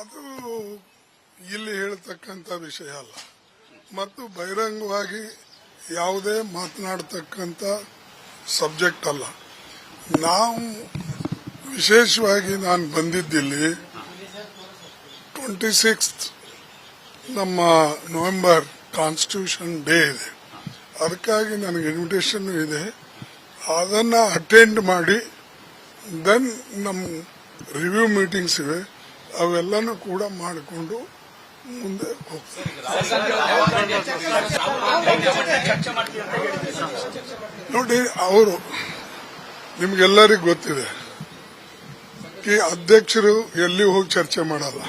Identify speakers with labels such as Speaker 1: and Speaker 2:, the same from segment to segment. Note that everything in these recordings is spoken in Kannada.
Speaker 1: ಅದು ಇಲ್ಲಿ ಹೇಳ್ತಕ್ಕಂಥ ವಿಷಯ ಅಲ್ಲ. ಮತ್ತು ಬಹಿರಂಗವಾಗಿ ಯಾವುದೇ ಮಾತನಾಡತಕ್ಕಂಥ ಸಬ್ಜೆಕ್ಟ್ ಅಲ್ಲ. ನಾವು ವಿಶೇಷವಾಗಿ ನಾನು ಬಂದಿದ್ದಿಲ್ಲಿ ಟ್ವೆಂಟಿ ಸಿಕ್ಸ್ತ್ ನಮ್ಮ ನವೆಂಬರ್ ಕಾನ್ಸ್ಟಿಟ್ಯೂಷನ್ ಡೇ ಇದೆ. ಅದಕ್ಕಾಗಿ ನನಗೆ ಇನ್ವಿಟೇಷನ್ ಇದೆ. ಅದನ್ನು ಅಟೆಂಡ್ ಮಾಡಿ ದೆನ್ ನಮ್ಮ ರಿವ್ಯೂ ಮೀಟಿಂಗ್ಸ್ ಇವೆ. ಅವೆಲ್ಲನೂ ಕೂಡ ಮಾಡಿಕೊಂಡು ಮುಂದೆ ನೋಡಿ, ಅವರು, ನಿಮ್ಗೆಲ್ಲರಿಗೂ ಗೊತ್ತಿದೆ ಈ ಅಧ್ಯಕ್ಷರು ಎಲ್ಲಿ ಹೋಗಿ ಚರ್ಚೆ ಮಾಡಲ್ಲ.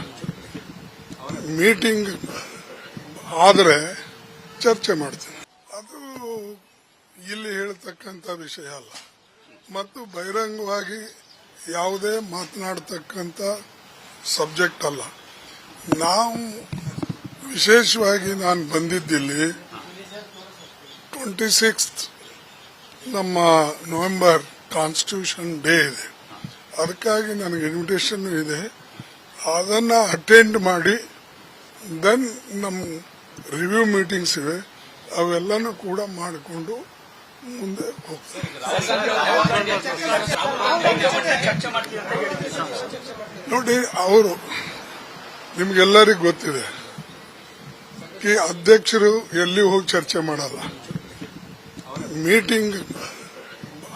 Speaker 1: ಮೀಟಿಂಗ್ ಆದರೆ ಚರ್ಚೆ ಮಾಡ್ತೀನಿ. ಅದು ಇಲ್ಲಿ ಹೇಳ್ತಕ್ಕಂಥ ವಿಷಯ ಅಲ್ಲ. ಮತ್ತು ಬಹಿರಂಗವಾಗಿ ಯಾವುದೇ ಮಾತನಾಡ್ತಕ್ಕಂಥ ಸಬ್ಜೆಕ್ಟ್ ಅಲ್ಲ ನಾವು ವಿಶೇಷವಾಗಿ ನಾನು ಬಂದಿದ್ದಿಲ್ಲಿ ಟ್ವೆಂಟಿ ಸಿಕ್ಸ್ತ್ ನಮ್ಮ ನವೆಂಬರ್ ಕಾನ್ಸ್ಟಿಟ್ಯೂಷನ್ ಡೇ ಇದೆ ಅದಕ್ಕಾಗಿ ನನಗೆ ಇನ್ವಿಟೇಷನ್ ಇದೆ ಅದನ್ನು ಅಟೆಂಡ್ ಮಾಡಿ ದೆನ್ ನಮ್ಮ ರಿವ್ಯೂ ಮೀಟಿಂಗ್ಸ್ ಇವೆ ಅವೆಲ್ಲನೂ ಕೂಡ ಮಾಡಿಕೊಂಡು ಮುಂದೆ ಹೋಗ್ತಾರೆ ನೋಡಿ, ಅವರು ನಿಮ್ಗೆಲ್ಲರಿಗೂ ಗೊತ್ತಿದೆ. ಈ ಅಧ್ಯಕ್ಷರು ಎಲ್ಲಿ ಹೋಗಿ ಚರ್ಚೆ ಮಾಡಲ್ಲ. ಮೀಟಿಂಗ್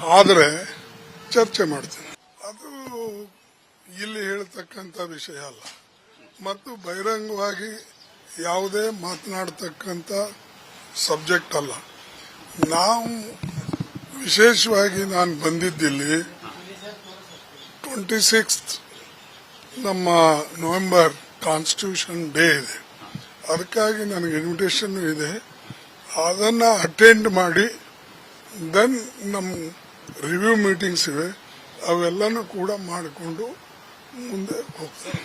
Speaker 1: ಆದರೆ ಚರ್ಚೆ ಮಾಡ್ತೀನಿ. ಅದು ಇಲ್ಲಿ ಹೇಳ್ತಕ್ಕಂಥ ವಿಷಯ ಅಲ್ಲ. ಮತ್ತು ಬಹಿರಂಗವಾಗಿ ಯಾವುದೇ ಮಾತನಾಡತಕ್ಕಂಥ ಸಬ್ಜೆಕ್ಟ್ ಅಲ್ಲ. ನಾವು ವಿಶೇಷವಾಗಿ ನಾನು ಬಂದಿದ್ದಿಲ್ಲಿ ಟ್ವೆಂಟಿ ಸಿಕ್ಸ್ತ್ ನಮ್ಮ ನವೆಂಬರ್ ಕಾನ್ಸ್ಟಿಟ್ಯೂಷನ್ ಡೇ ಇದೆ. ಅದಕ್ಕಾಗಿ ನನಗೆ ಇನ್ವಿಟೇಷನ್ ಇದೆ. ಅದನ್ನು ಅಟೆಂಡ್ ಮಾಡಿ ದೆನ್ ನಮ್ಮ ರಿವ್ಯೂ ಮೀಟಿಂಗ್ಸ್ ಇವೆ. ಅವೆಲ್ಲನೂ ಕೂಡ ಮಾಡಿಕೊಂಡು ಮುಂದೆ ಹೋಗ್ತಾರೆ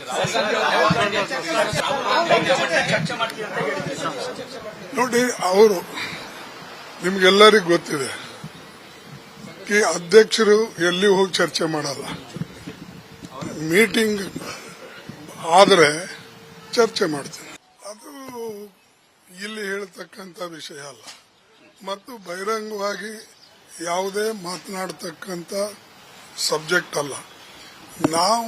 Speaker 1: ನೋಡಿ, ಅವರು, ನಿಮ್ಗೆಲ್ಲರಿಗೂ ಗೊತ್ತಿದೆ. ಅಧ್ಯಕ್ಷರು ಎಲ್ಲಿ ಹೋಗಿ ಚರ್ಚೆ ಮಾಡಲ್ಲ. ಮೀಟಿಂಗ್ ಆದರೆ ಚರ್ಚೆ ಮಾಡ್ತೀನಿ. ಅದು ಇಲ್ಲಿ ಹೇಳ್ತಕ್ಕಂಥ ವಿಷಯ ಅಲ್ಲ. ಮತ್ತು ಬಹಿರಂಗವಾಗಿ ಯಾವುದೇ ಮಾತನಾಡತಕ್ಕಂಥ ಸಬ್ಜೆಕ್ಟ್ ಅಲ್ಲ. ನಾವು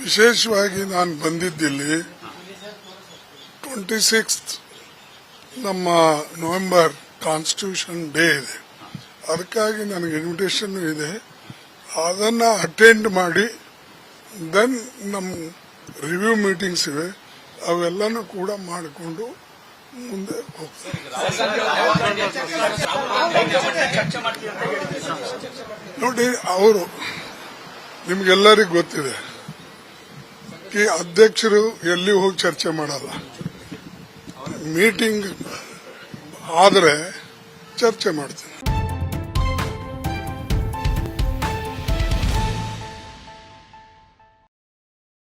Speaker 1: ವಿಶೇಷವಾಗಿ ನಾನು ಬಂದಿದ್ದಿಲ್ಲಿ ಟ್ವೆಂಟಿ ಸಿಕ್ಸ್ತ್ ನಮ್ಮ ನವೆಂಬರ್ ಕಾನ್ಸ್ಟಿಟ್ಯೂಷನ್ ಡೇ ಇದೆ. ಅದಕ್ಕಾಗಿ ನನಗೆ ಇನ್ವಿಟೇಷನ್ ಇದೆ. ಅದನ್ನು ಅಟೆಂಡ್ ಮಾಡಿ ದೆನ್ ನಮ್ಮ ರಿವ್ಯೂ ಮೀಟಿಂಗ್ಸ್ ಇವೆ. ಅವೆಲ್ಲನೂ ಕೂಡ ಮಾಡಿಕೊಂಡು ಮುಂದೆ ನೋಡಿ, ಅವರು, ನಿಮ್ಗೆಲ್ಲರಿಗೂ ಗೊತ್ತಿದೆ. ಈ ಅಧ್ಯಕ್ಷರು ಎಲ್ಲಿ ಹೋಗಿ ಚರ್ಚೆ ಮಾಡಲ್ಲ. ಮೀಟಿಂಗ್ ಆದರೆ ಚರ್ಚೆ ಮಾಡ್ತೀನಿ.